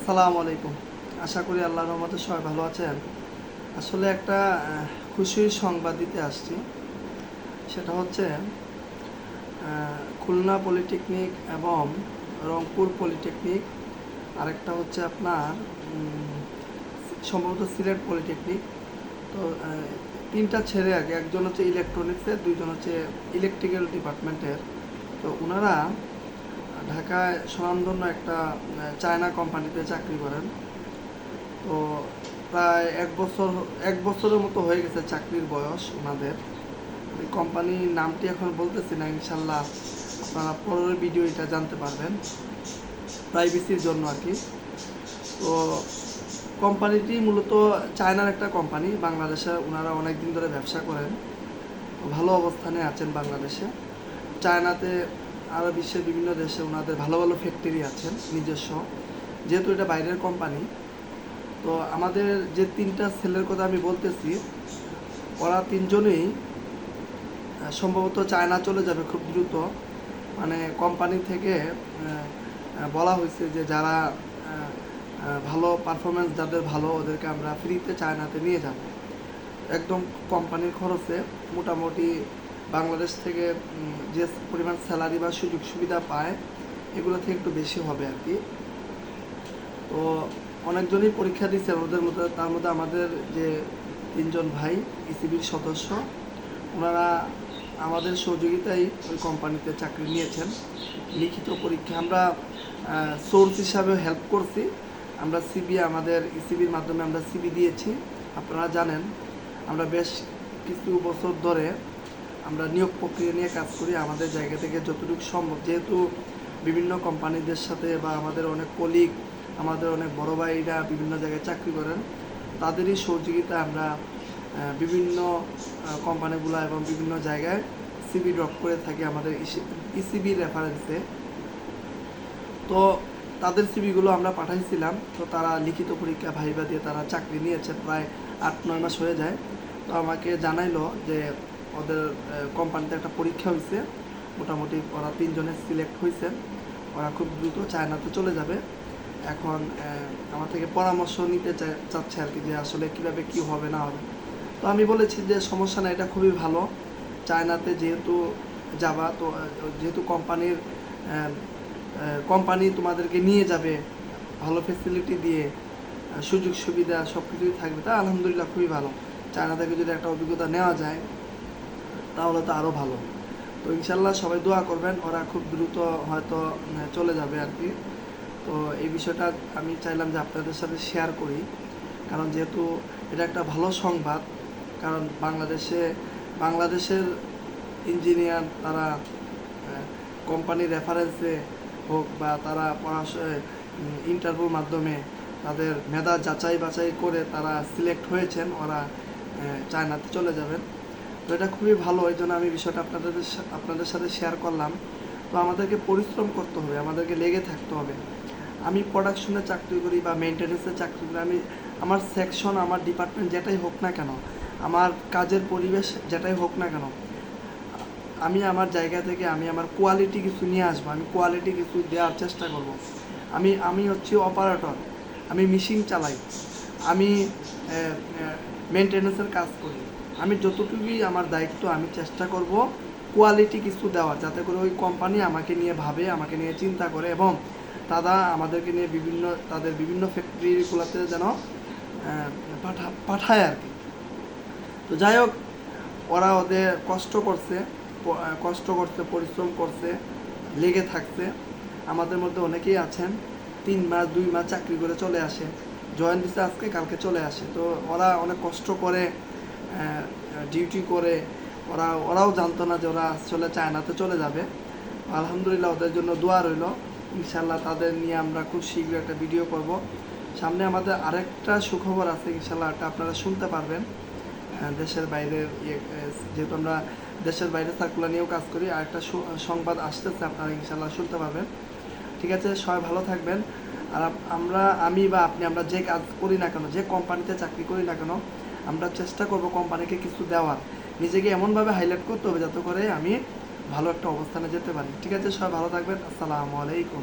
আসসালামু আলাইকুম। আশা করি আল্লাহ রহমতে সবাই ভালো আছেন। আসলে একটা খুশির সংবাদ দিতে আসছি। সেটা হচ্ছে খুলনা পলিটেকনিক এবং রংপুর পলিটেকনিক, আরেকটা হচ্ছে আপনার সম্ভবত সিলেট পলিটেকনিক। তো তিনটা ছেড়ে আগে, একজন হচ্ছে ইলেকট্রনিক্সের, দুইজন হচ্ছে ইলেকট্রিক্যাল ডিপার্টমেন্টের। তো ওনারা ঢাকায় স্বনামধন্য একটা চায়না কোম্পানিতে চাকরি করেন। তো প্রায় এক বছর এক বছরের মতো হয়ে গেছে চাকরির বয়স ওনাদের। কোম্পানির নামটি এখন বলতেছি না, ইনশাল্লাহ আপনারা পরের ভিডিও এটা জানতে পারবেন। প্রাইভেসির জন্য আর কি। তো কোম্পানিটি মূলত চায়নার একটা কোম্পানি, বাংলাদেশে ওনারা অনেক দিন ধরে ব্যবসা করেন। ভালো অবস্থানে আছেন বাংলাদেশে। চায়নাতে আরও বিশ্বের বিভিন্ন দেশে ওনাদের ভালো ভালো ফ্যাক্টরি আছেন, নিজস্ব। যেহেতু এটা বাইরের কোম্পানি তো আমাদের যে তিনটা ছেলের কথা আমি বলতেছি, ওরা তিনজনেই সম্ভবত চায়না চলে যাবে খুব দ্রুত। মানে কোম্পানি থেকে বলা হয়েছে যে যারা ভালো পারফরমেন্স যাদের ভালো, ওদেরকে আমরা ফ্রিতে চায়নাতে নিয়ে যাব। একদম কোম্পানির খরচে মোটামুটি বাংলাদেশ থেকে যে পরিমাণ স্যালারি বা সুযোগ সুবিধা পায়, এগুলো থেকে একটু বেশি হবে আর কি। তো অনেকজনই পরীক্ষা দিচ্ছেন ওদের মধ্যে, তার মধ্যে আমাদের যে তিনজন ভাই ইসিবির সদস্য, ওনারা আমাদের সহযোগিতায় ওই কোম্পানিতে চাকরি নিয়েছেন। লিখিত পরীক্ষা, আমরা সোর্স হিসাবে হেল্প করছি। আমরা সিবি আমাদের ইসিবির মাধ্যমে আমরা সিবি দিয়েছি, আপনারা জানেন। আমরা বেশ কিছু বছর ধরে আমরা নিয়োগ প্রক্রিয়া নিয়ে কাজ করি, আমাদের জায়গা থেকে যতটুকু সম্ভব। যেহেতু বিভিন্ন কোম্পানিদের সাথে বা আমাদের অনেক কলিগ আমাদের অনেক বড় ভাইরা বিভিন্ন জায়গায় চাকরি করেন, তাদেরই সহযোগিতা আমরা বিভিন্ন কোম্পানিগুলো এবং বিভিন্ন জায়গায় সিবি ড্রপ করে থাকি আমাদের ইসিবি রেফারেন্সে তো তাদের সিবিগুলো আমরা পাঠাইছিলাম, তো তারা লিখিত পরীক্ষা ভাইবা দিয়ে তারা চাকরি নিয়েছে, প্রায় আট, নয় মাস হয়ে যায়। তো আমাকে জানাইলো যে ওদের কোম্পানিতে একটা পরীক্ষা হয়েছে মোটামুটি ওরা তিনজনে সিলেক্ট হয়েছে ওরা খুব দ্রুত চায়নাতে চলে যাবে। এখন আমার থেকে পরামর্শ নিতে চাচ্ছে আর কি যে আসলে কীভাবে কী হবে, না হবে। তো আমি বলেছি যে সমস্যা না এটা খুবই ভালো। চায়নাতে যেহেতু যাবা, তো যেহেতু কোম্পানির কোম্পানি তোমাদেরকে নিয়ে যাবে, ভালো ফেসিলিটি দিয়ে সুযোগ সুবিধা সব কিছুই থাকবে, তা আলহামদুলিল্লাহ খুবই ভালো। চায়না থেকে যদি একটা অভিজ্ঞতা নেওয়া যায় তাহলে তো আরও ভালো। তো ইনশাল্লাহ সবাই দোয়া করবেন, ওরা খুব দ্রুত হয়তো চলে যাবে আর কি। তো এই বিষয়টা আমি চাইলাম যে আপনাদের সাথে শেয়ার করি। কারণ যেহেতু এটা একটা ভালো সংবাদ, কারণ বাংলাদেশে, বাংলাদেশের ইঞ্জিনিয়ার তারা কোম্পানির রেফারেন্সে হোক বা তারা পড়াশোনা ইন্টারভিউর মাধ্যমে তাদের মেধা যাচাই বাছাই করে তারা সিলেক্ট হয়েছেন, ওরা চায়নাতে চলে যাবেন। তো এটা খুবই ভালো, এই জন্য আমি বিষয়টা আপনাদের আপনাদের সাথে শেয়ার করলাম। তো আমাদেরকে পরিশ্রম করতে হবে, আমাদেরকে লেগে থাকতে হবে। আমি প্রোডাকশনে চাকরি করি বা মেনটেন্যান্সে চাকরি করি, আমি, আমার সেকশন আমার ডিপার্টমেন্ট যেটাই হোক না কেন, আমার কাজের পরিবেশ যেটাই হোক না কেন, আমি আমার জায়গা থেকে আমি আমার কোয়ালিটি কিছু নিয়ে আসব, আমি কোয়ালিটি কিছু দেওয়ার চেষ্টা করব। আমি আমি হচ্ছি অপারেটর আমি মেশিন চালাই, আমি মেনটেন্যান্সের কাজ করি। আমি যতটুকুই আমার দায়িত্ব, আমি চেষ্টা করব কোয়ালিটি কিছু দেওয়ার, যাতে করে ওই কোম্পানি আমাকে নিয়ে ভাবে, আমাকে নিয়ে চিন্তা করে এবং তারা আমাদেরকে নিয়ে বিভিন্ন, তাদের বিভিন্ন ফ্যাক্টরিগুলোতে যেন পাঠা, পাঠায় আর কি। তো যাই হোক, ওরা ওদের কষ্ট করছে কষ্ট করছে, পরিশ্রম করছে, লেগে থাকছে। আমাদের মধ্যে অনেকেই আছেন, তিন মাস, দুই মাস চাকরি করে চলে আসে। জয়েন দিচ্ছে আজকে, কালকে চলে আসে। তো ওরা অনেক কষ্ট করে ডিউটি করে ওরা ওরাও জানতো না যে ওরা আসলে চায়নাতে চলে যাবে। আলহামদুলিল্লাহ ওদের জন্য দোয়া রইল। ইনশাল্লাহ তাদের নিয়ে আমরা খুব শীঘ্র একটা ভিডিও করব। সামনে আমাদের আরেকটা সুখবর আছে ইনশাল্লাহ এটা আপনারা শুনতে পারবেন। আহ, দেশের বাইরের ইয়ে যেহেতু আমরা দেশের বাইরে সার্কুলার নিয়েও কাজ করি আর একটা সংবাদ আসতেছে আপনারা ইনশাল্লাহ শুনতে পারবেন। ঠিক আছে সবাই ভালো থাকবেন। আর আমরা আমি বা আপনি আমরা যে কাজ করি না কেন যে কোম্পানিতে চাকরি করি না কেন আমরা চেষ্টা করব কোম্পানিকে কিছু দেওয়ার। নিজেকে এমনভাবে হাইলাইট করতে হবে যাতে করে আমি ভালো একটা অবস্থানে যেতে পারি। ঠিক আছে, সবাই ভালো থাকবেন। আসসালামু আলাইকুম।